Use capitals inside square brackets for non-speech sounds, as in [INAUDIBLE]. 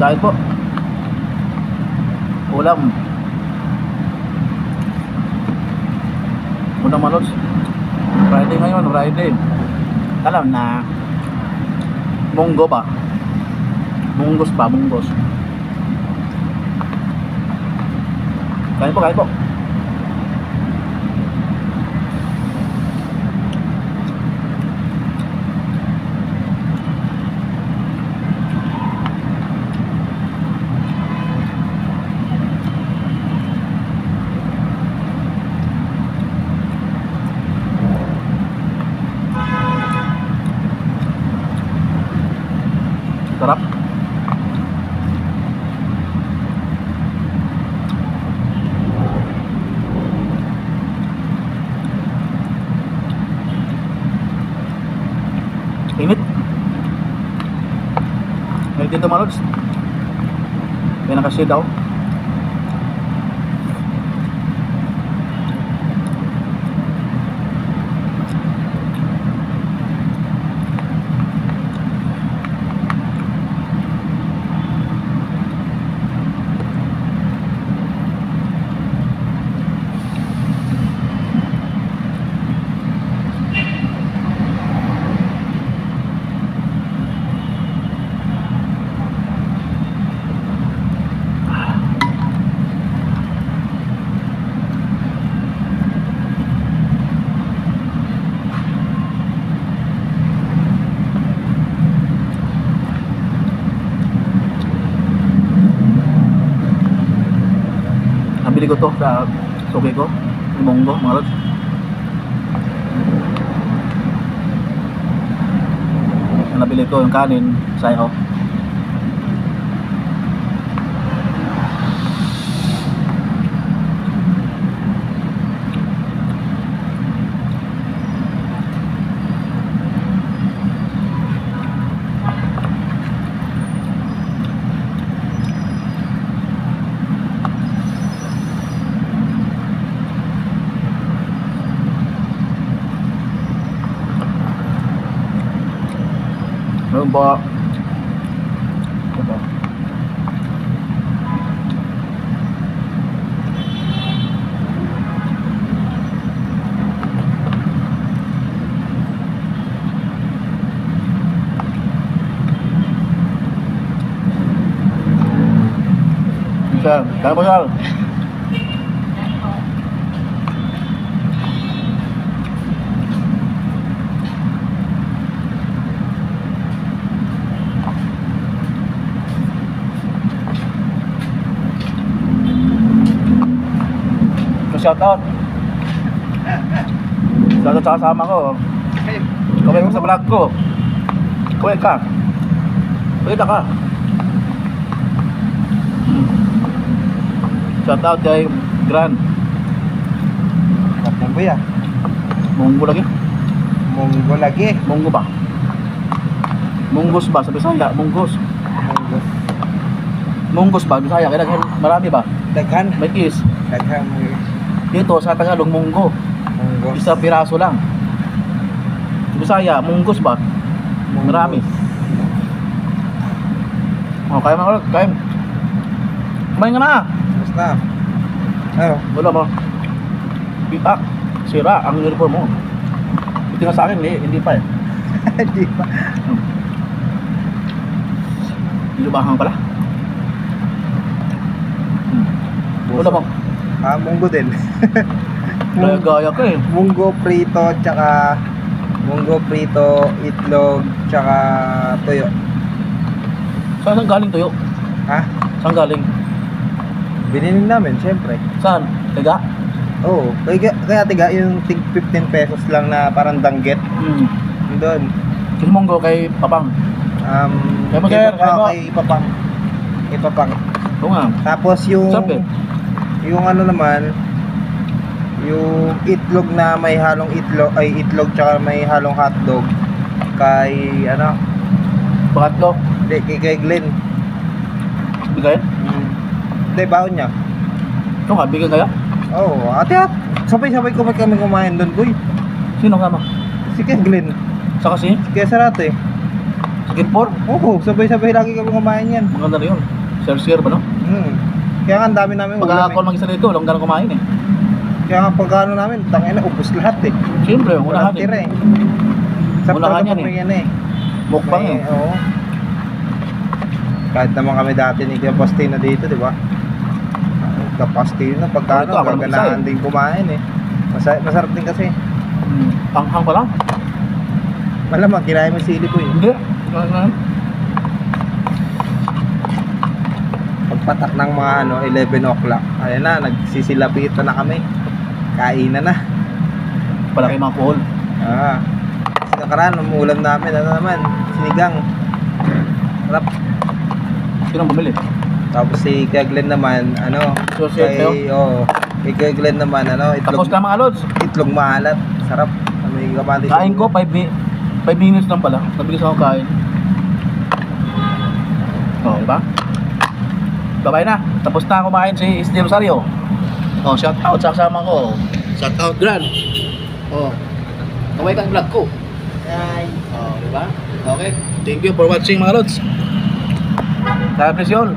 Kain po. Ulam. Unang manods. Friday ngayon, Friday. Alam na munggo ba? Munggos pa, munggos. Kain po, kain po. Init. May dito malods. May nakashade ako. Nabili ko to sa suki ko. Munggo, mga lods. Nabili ko yung kanin, sayo. Meron ba? Ito ba? Isa, kaya. Shout out. Shout out sa kasama ko. Kaway sa vlog ko. Kaway ka. Kaway ka. Shout out kay Grand. Munggo ya. Munggo lagi. Munggo lagi. Munggo ba? Munggos ba sa Bisaya? Munggos. Munggo. Munggos ba? Bisaya. Kaya marami ba? Daghan. May is. Daghan. Dito sa Tagalog, munggo. Munggo. Isa piraso lang. Sa Bisaya, munggos ba? Marami. Oh, kaya mo kaya. Kumain ka na. Basta. Ano? Wala mo. Bitak. Sira ang uniform mo. Buti nga sa akin, eh, hindi pa eh. [LAUGHS] Di ba? Nilubahan pala. Hmm. Wala mo. Ah, munggo din. [LAUGHS] Gaya gaya ka eh. munggo prito, tsaka munggo prito, itlog, tsaka tuyo. Saan, saan galing tuyo? Ha? Saan galing? Binili namin, syempre. Saan? Tiga? Oo. Kaya, kaya tiga yung tig 15 pesos lang na parang danggit. Hmm. Doon. Yung monggo kay Papang. Um, kay sir, Papa- kaya mo. kay Papang. Kay Papang. Oo nga. Tapos yung Sabi. Yung ano naman yung itlog na may halong itlog ay itlog tsaka may halong hotdog kay ano Pangatlo. hindi kay, kay Glenn Bigayan? mm. hindi baon niya Ito nga, bigyan kaya? oo oh, ate at sabay-sabay kumain kami kumain doon boy Sino nga ma? si kay Glenn Sa kasi? si kay Sarate Chicken pork. Oo, sabay-sabay lagi kami kumain yan. Maganda na yun. Sir-sir ba no? Hmm. Kaya nga ang dami namin Pag ulam ako eh. mag-isa nito, lang ganun kumain eh. Kaya nga pagkano namin, tangin na, ubos lahat eh. Siyempre, Walang unahan tira eh. eh. Sa Unahan talaga yan pag eh. may yan eh. Mukbang May- eh. Oo. Kahit naman kami dati ni Kuya Pastino dito, di ba? Ito, ako naman isa gaganahan eh. din kumain eh. Masa- masarap din kasi. Hmm. Panghang pa lang. Malamang, kinain mo sili ko eh. Hindi. Ganun. Pagpatak ng mga ano, 11 o'clock. Ayan na, nagsisilapitan na kami. Kainan na. Palaki mga kuhol. Ah. Kasi nakaraan, ang ulam namin, ano naman, sinigang. Sarap. Sino bumili? Tapos si Kuya Glenn naman, ano, So, kay, oh, kay Kuya Glenn naman, ano, Tapos itlog, na mga lods. itlog maalat. Sarap. May kamatis. Kain ko, 5 mi 5 minutes lang pala. Nabilis ako kain. Oh, diba? Babay na. Tapos na kumain si Steve Rosario. Oh, shout out sa kasama ko. Shout out, Gran. Oh. Kaway ka ang vlog ko. Oh, diba? Okay. Thank you for watching mga lods. God bless you all.